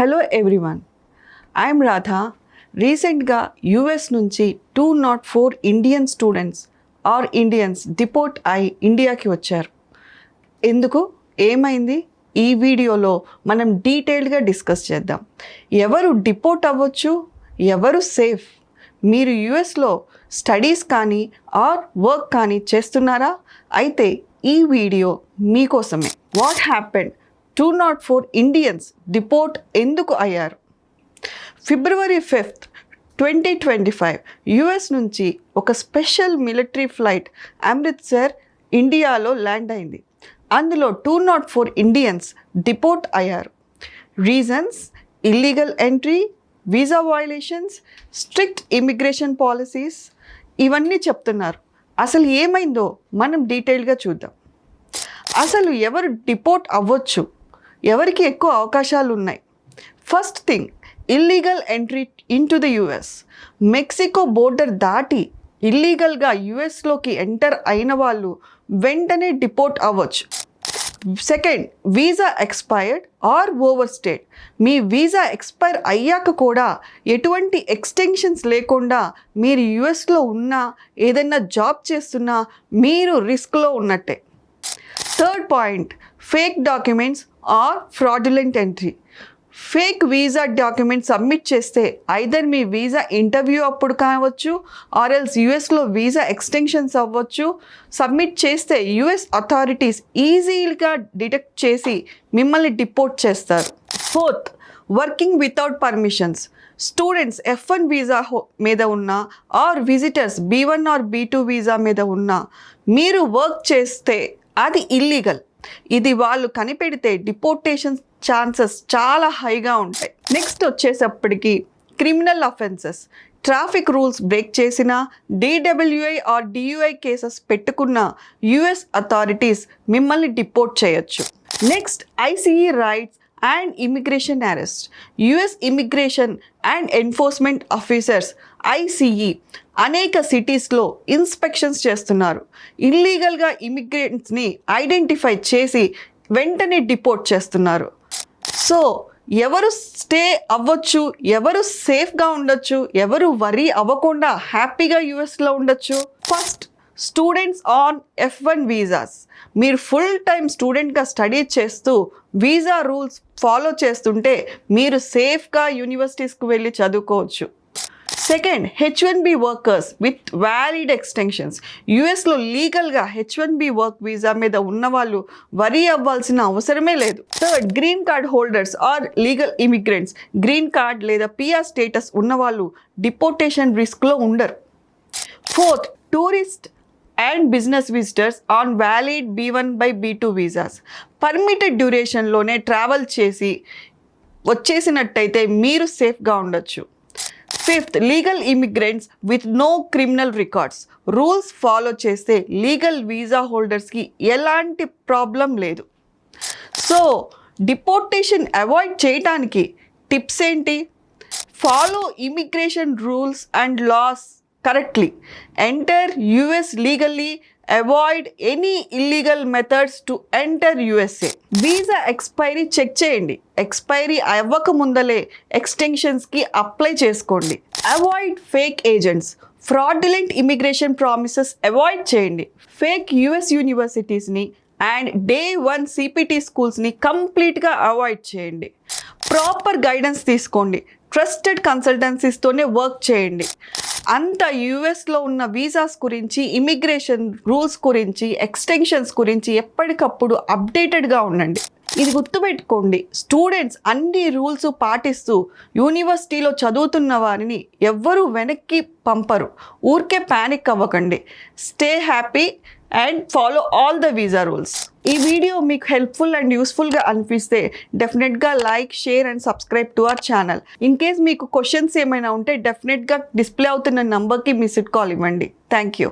Hello everyone I'm Radha రీసెంట్గా US నుంచి two naught four Indian students or Indians deport అయి ఇండియాకి వచ్చారు. ఎందుకు? ఏమైంది? ఈ వీడియోలో మనం డీటెయిల్డ్గా డిస్కస్ చేద్దాం. ఎవరు డిపోర్ట్ అవ్వచ్చు? ఎవరు సేఫ్ మీరు యుఎస్లో స్టడీస్ కానీ ఆర్ వర్క్ కానీ చేస్తున్నారా? అయితే ఈ వీడియో మీకోసమే. What happen two naught four Indians deport ఎందుకు అయ్యారు? February fifth twenty twenty five US నుంచి ఒక స్పెషల్ మిలిటరీ ఫ్లైట్ అమృత్సర్ ఇండియాలో ల్యాండ్ అయింది. అందులో two naught four Indians deport అయ్యారు. Reasons illegal entry visa violations strict immigration policies ఇవన్నీ చెప్తున్నారు. అసలు ఏమైందో మనం డీటెయిల్గా చూద్దాం. అసలు ఎవరు డిపోర్ట్ అవ్వచ్చు? ఎవరికి ఎక్కువ అవకాశాలు ఉన్నాయి first thing illegal entry in to the US Mexico border దాటి ఇల్లీగల్గా యుఎస్లోకి ఎంటర్ అయిన వాళ్ళు వెంటనే డిపోర్ట్ అవ్వచ్చు. Second visa expired or overstay me visa expire అయ్యాక కూడా ఎటువంటి ఎక్స్టెన్షన్స్ లేకుండా మీరు యుఎస్లో ఉన్నా ఏదైనా జాబ్ చేస్తున్నా మీరు రిస్క్లో ఉన్నట్టే. Third point fake documents or fraudulent entry. Fake visa document submit చేస్తే ఐదర్ మీ వీసా ఇంటర్వ్యూ అప్పుడు కావచ్చు ఆర్ ఎల్స్ యుఎస్లో వీసా ఎక్స్టెన్షన్స్ అవ్వచ్చు. సబ్మిట్ చేస్తే యుఎస్ అథారిటీస్ ఈజీగా డిటెక్ట్ చేసి మిమ్మల్ని డిపోర్ట్ చేస్తారు. Fourth working without permissions. Students F one visa మీద ఉన్న or visitors B one or B two visa మీద ఉన్న మీరు వర్క్ చేస్తే అది ఇల్లీగల్. ఇది వాళ్ళు కనిపెడితే డిపోర్టేషన్ ఛాన్సెస్ చాలా హైగా ఉంటాయి. Next వచ్చేసప్పటికి criminal offences traffic rules break చేసిన డిడబ్ల్యూఐ ఆర్ డియుఐ కేసెస్ పెట్టుకున్న యుఎస్ అథారిటీస్ మిమ్మల్ని డిపోర్ట్ చేయొచ్చు. Next ICE rights and immigration arrest US immigration and enforcement officers ICE అనేక సిటీస్లో ఇన్స్పెక్షన్స్ చేస్తున్నారు. ఇల్లీగల్గా ఇమిగ్రేట్స్ని ఐడెంటిఫై చేసి వెంటనే డిపోర్ట్ చేస్తున్నారు. సో ఎవరు స్టే అవ్వచ్చు ఎవరు సేఫ్గా ఉండొచ్చు ఎవరు వరీ అవ్వకుండా హ్యాపీగా యుఎస్లో ఉండొచ్చు? First students on F one visas మీరు ఫుల్ టైం స్టూడెంట్గా స్టడీ చేస్తూ వీసా రూల్స్ ఫాలో చేస్తుంటే మీరు సేఫ్గా యూనివర్సిటీస్కి వెళ్ళి చదువుకోవచ్చు. Second H one B workers with valid extensions యుఎస్లో లీగల్గా H one B work visa మీద ఉన్నవాళ్ళు వరీ అవ్వాల్సిన అవసరమే లేదు. Third green card holders or legal immigrants green card లేదా పిఆర్ స్టేటస్ ఉన్నవాళ్ళు డిపోర్టేషన్ రిస్క్లో ఉండరు. Fourth tourist and business visitors on valid B one by B two visas. Permitted డ్యూరేషన్లోనే travel చేసి వచ్చేసినట్టయితే మీరు సేఫ్గా ఉండొచ్చు. Fifth legal immigrants with no criminal records. Rules follow చేస్తే లీగల్ వీసా హోల్డర్స్కి ఎలాంటి ప్రాబ్లం లేదు. సో డిపోర్టేషన్ అవాయిడ్ చేయటానికి టిప్స్ ఏంటి? Follow immigration rules and laws correctly enter US legally avoid any illegal methods to enter USA visa expiry check చేయండి. Expiry అవ్వక ముందలే ఎక్స్టెన్షన్స్కి అప్లై చేసుకోండి. Avoid fake agents fraudulent immigration promises avoid చేయండి. Fake US యూనివర్సిటీస్ని and day one CPT స్కూల్స్ని కంప్లీట్గా avoid చేయండి. ప్రాపర్ గైడెన్స్ తీసుకోండి. ట్రస్టెడ్ కన్సల్టెన్సీస్తోనే వర్క్ చేయండి. అంత యూఎస్లో ఉన్న వీసాస్ గురించి ఇమిగ్రేషన్ రూల్స్ గురించి ఎక్స్టెన్షన్స్ గురించి ఎప్పటికప్పుడు అప్డేటెడ్గా ఉండండి. ఇది గుర్తుపెట్టుకోండి స్టూడెంట్స్ అన్ని రూల్స్ పాటిస్తూ యూనివర్సిటీలో చదువుతున్న వారిని ఎవ్వరూ వెనక్కి పంపరు. ఊరికే ప్యానిక్ అవ్వకండి. Stay happy and follow all the visa rules ఈ వీడియో మీకు హెల్ప్ఫుల్ అండ్ యూస్ఫుల్గా అనిపిస్తే డెఫినెట్గా like share and subscribe to our channel in case మీకు క్వశ్చన్స్ ఏమైనా ఉంటే డెఫినెట్గా డిస్ప్లే అవుతున్న నంబర్కి మిస్డ్ కాల్ ఇవ్వండి. Thank you